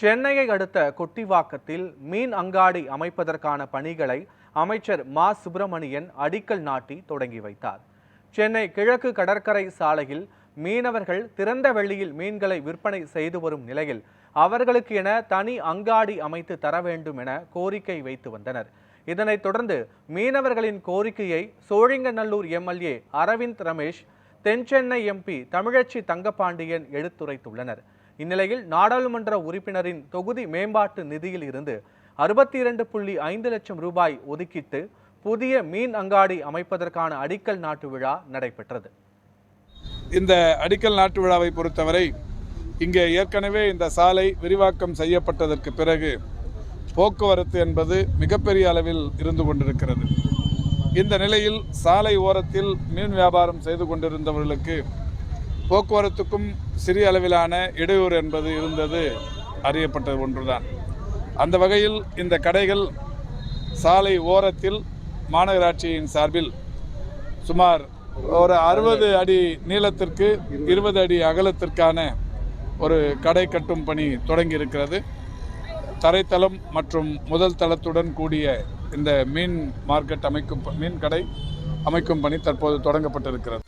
சென்னையை அடுத்த கொட்டிவாக்கத்தில் மீன் அங்காடி அமைப்பதற்கான பணிகளை அமைச்சர் மா. சுப்பிரமணியன் அடிக்கல் நாட்டி தொடங்கி வைத்தார். சென்னை கிழக்கு கடற்கரை சாலையில் மீனவர்கள் திறந்த வெளியில் மீன்களை விற்பனை செய்து வரும் நிலையில் அவர்களுக்கு என தனி அங்காடி அமைத்து தர வேண்டும் என கோரிக்கை வைத்து வந்தனர். இதனைத் தொடர்ந்து மீனவர்களின் கோரிக்கையை சோழிங்கநல்லூர் எம்எல்ஏ அரவிந்த் ரமேஷ் தென்சென்னை எம்பி தமிழச்சி தங்கபாண்டியன் எடுத்துரைத்துள்ளனர். இந்நிலையில் நாடாளுமன்ற உறுப்பினரின் தொகுதி மேம்பாட்டு நிதியில் இருந்து அறுபத்தி இரண்டு புள்ளி ஐந்து லட்சம் ரூபாய் ஒதுக்கிட்டு புதிய மீன் அங்காடி அமைப்பதற்கான அடிக்கல் நாட்டு விழா நடைபெற்றது. இந்த அடிக்கல் நாட்டு விழாவை பொறுத்தவரை இங்கே ஏற்கனவே இந்த சாலை விரிவாக்கம் செய்யப்பட்டதற்கு பிறகு போக்குவரத்து என்பது மிகப்பெரிய அளவில் இருந்து கொண்டிருக்கிறது. இந்த நிலையில் சாலை ஓரத்தில் மீன் வியாபாரம் செய்து கொண்டிருந்தவர்களுக்கு போக்குவரத்துக்கும் சிறிய அளவிலான இடையூறு என்பது இருந்தது அறியப்பட்ட ஒன்றுதான். அந்த வகையில் இந்த கடைகள் சாலை ஓரத்தில் மாநகராட்சியின் சார்பில் சுமார் ஒரு அறுபது அடி நீளத்திற்கு இருபது அடி அகலத்திற்கான ஒரு கடை கட்டும் பணி தொடங்கி இருக்கிறது தரைத்தளம் மற்றும் முதல் தளத்துடன் கூடிய இந்த மீன் மார்க்கெட் அமைக்கும் ப- மீன் கடை அமைக்கும் பணி தற்போது தொடங்கப்பட்டிருக்கிறது.